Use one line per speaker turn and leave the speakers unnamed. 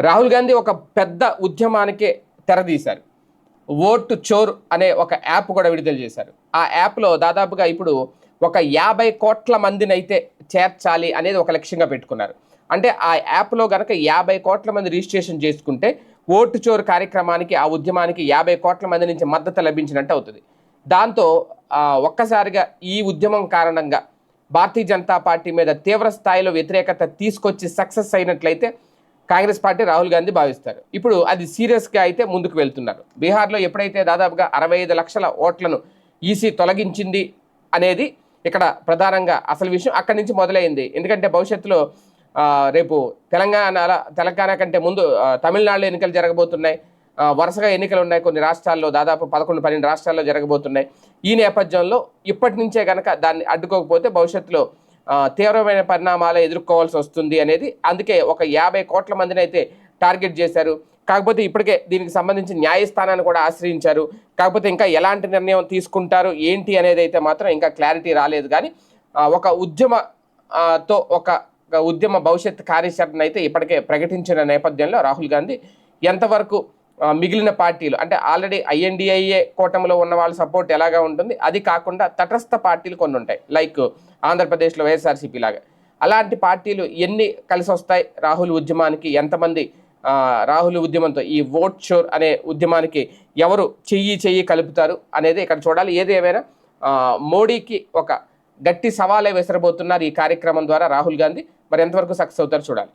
రాహుల్ గాంధీ ఒక పెద్ద ఉద్యమానికే తెరదీశారు. ఓటు చోర్ అనే ఒక యాప్ కూడా విడుదల చేశారు. ఆ యాప్లో దాదాపుగా ఇప్పుడు ఒక యాభై కోట్ల మందినైతే చేర్చాలి అనేది ఒక లక్ష్యంగా పెట్టుకున్నారు. అంటే ఆ యాప్లో గనక యాభై కోట్ల మంది రిజిస్ట్రేషన్ చేసుకుంటే ఓటు చోరు కార్యక్రమానికి ఆ ఉద్యమానికి యాభై కోట్ల మంది నుంచి మద్దతు లభించినట్టు అవుతుంది. దాంతో ఒక్కసారిగా ఈ ఉద్యమం కారణంగా భారతీయ జనతా పార్టీ మీద తీవ్ర స్థాయిలో వ్యతిరేకత తీసుకొచ్చి సక్సెస్ అయినట్లయితే కాంగ్రెస్ పార్టీ రాహుల్ గాంధీ భావిస్తారు. ఇప్పుడు అది సీరియస్గా అయితే ముందుకు వెళ్తున్నారు. బీహార్లో ఎప్పుడైతే దాదాపుగా అరవై ఐదు లక్షల ఓట్లను ఈసీ తొలగించింది అనేది ఇక్కడ ప్రధానంగా అసలు విషయం అక్కడి నుంచి మొదలైంది. ఎందుకంటే భవిష్యత్తులో రేపు తెలంగాణ తెలంగాణ కంటే ముందు తమిళనాడులో ఎన్నికలు జరగబోతున్నాయి. వరుసగా ఎన్నికలు ఉన్నాయి కొన్ని రాష్ట్రాల్లో దాదాపు పదకొండు పన్నెండు రాష్ట్రాల్లో జరగబోతున్నాయి. ఈ నేపథ్యంలో ఇప్పటి నుంచే కనుక దాన్ని అడ్డుకోకపోతే భవిష్యత్తులో తీవ్రమైన పరిణామాలు ఎదుర్కోవాల్సి వస్తుంది అనేది అందుకే ఒక యాభై కోట్ల మందిని అయితే టార్గెట్ చేశారు. కాకపోతే ఇప్పటికే దీనికి సంబంధించి న్యాయస్థానాన్ని కూడా ఆశ్రయించారు. కాకపోతే ఇంకా ఎలాంటి నిర్ణయం తీసుకుంటారు ఏంటి అనేది అయితే మాత్రం ఇంకా క్లారిటీ రాలేదు. కానీ ఒక ఉద్యమ తో ఒక ఉద్యమ భవిష్యత్ కార్యాచరణ అయితే ఇప్పటికే ప్రకటించిన నేపథ్యంలో రాహుల్ గాంధీ ఎంతవరకు మిగిలిన పార్టీలు. అంటే ఆల్రెడీ ఐఎన్డిఐఏ కూటమిలో ఉన్న వాళ్ళ సపోర్ట్ ఎలాగా ఉంటుంది? అది కాకుండా తటస్థ పార్టీలు కొన్ని ఉంటాయి. లైక్ ఆంధ్రప్రదేశ్లో వైఎస్ఆర్సీపీ లాగా. అలాంటి పార్టీలు ఎన్ని కలిసి వస్తాయి? రాహుల్ ఉద్యమానికి ఎంతమంది రాహుల్ ఉద్యమంతో ఈ ఓట్ షోర్ అనే ఉద్యమానికి ఎవరు చెయ్యి చెయ్యి కలుపుతారు అనేది ఇక్కడ చూడాలి. ఏది ఏమైనా మోడీకి ఒక గట్టి సవాలే విసరబోతున్నారు ఈ కార్యక్రమం ద్వారా రాహుల్ గాంధీ. మరి ఎంతవరకు సక్సెస్ అవుతారు చూడాలి.